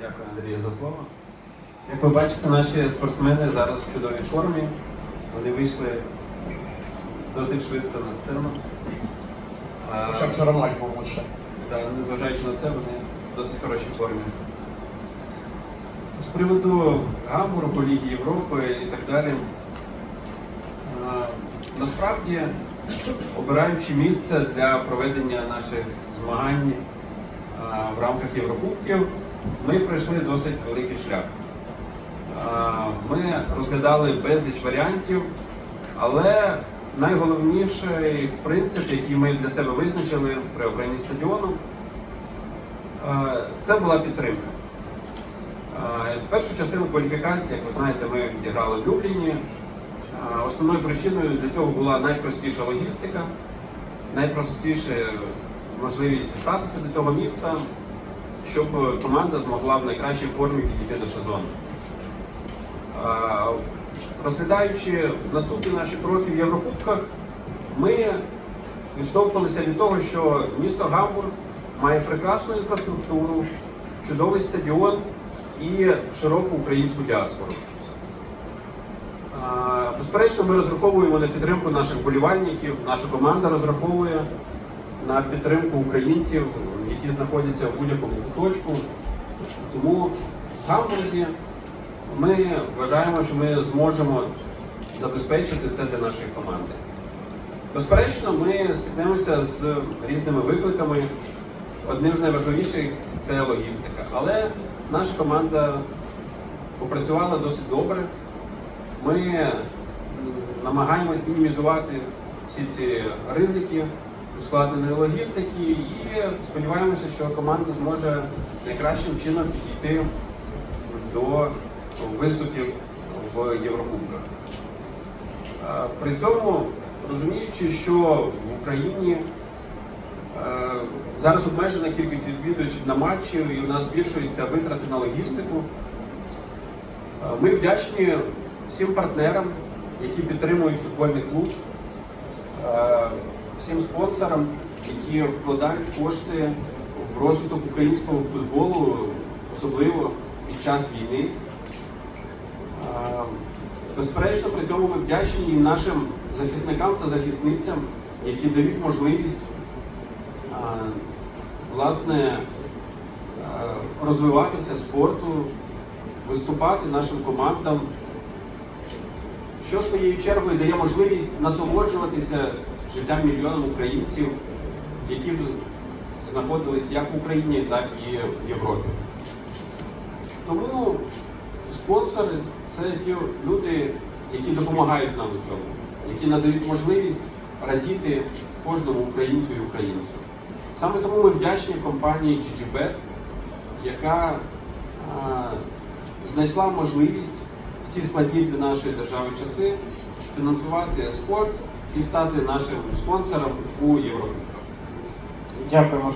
Дякую, Андрію, за слово. Як ви бачите, наші спортсмени зараз в чудовій формі. Вони вийшли досить швидко на сцену. А, Ще вчора матч був лише. Да, незважаючи на це, вони в досить хорошій формі. З приводу Гамбургу, Ліги Європи і так далі. е, Насправді, обираючи місце для проведення наших змагань е, в рамках Єврокубків, ми пройшли досить великий шлях. Ми розглядали безліч варіантів, але найголовніший принцип, який ми для себе визначили при обранні стадіону, це була підтримка. Першу частину кваліфікації, як ви знаєте, ми відіграли в Любліні. Основною причиною для цього була найпростіша логістика, найпростіша можливість дістатися до цього міста, щоб команда змогла в найкращій формі підійти до сезону. Е, Розглядаючи наступні наші кроки в Єврокубках, ми відштовхувалися від того, що місто Гамбург має прекрасну інфраструктуру, чудовий стадіон і широку українську діаспору. Е, Безперечно, ми розраховуємо на підтримку наших вболівальників. Наша команда розраховує на підтримку українців, які знаходяться в будь-якому куточку. Тому в Гамбурзі ми вважаємо, що ми зможемо забезпечити це для нашої команди. Безперечно, ми стикнемося з різними викликами. Одним з найважливіших це логістика. Але наша команда попрацювала досить добре. Ми намагаємось мінімізувати всі ці ризики ускладненої логістики і сподіваємося, що команда зможе найкращим чином підійти до виступів в Єврокубках. При цьому розуміючи, що в Україні е, зараз обмежена кількість відвідувачів на матчі, і у нас збільшуються витрати на логістику. Е, Ми вдячні всім партнерам, які підтримують футбольний клуб, е, всім спонсорам, які вкладають кошти в розвиток українського футболу, особливо під час війни. Безперечно, при цьому ми вдячні і нашим захисникам та захисницям, які дають можливість власне розвиватися спорту, виступати нашим командам, що своєю чергою дає можливість насолоджуватися життям мільйонам українців, які знаходились як в Україні, так і в Європі. Тому спонсори це ті люди, які допомагають нам у цьому, які надають можливість радіти кожному українцю і українцю. Саме тому ми вдячні компанії GGBet, яка а, знайшла можливість в ці складні для нашої держави часи фінансувати спорт і стати нашим спонсором у Європі. Дякуємо.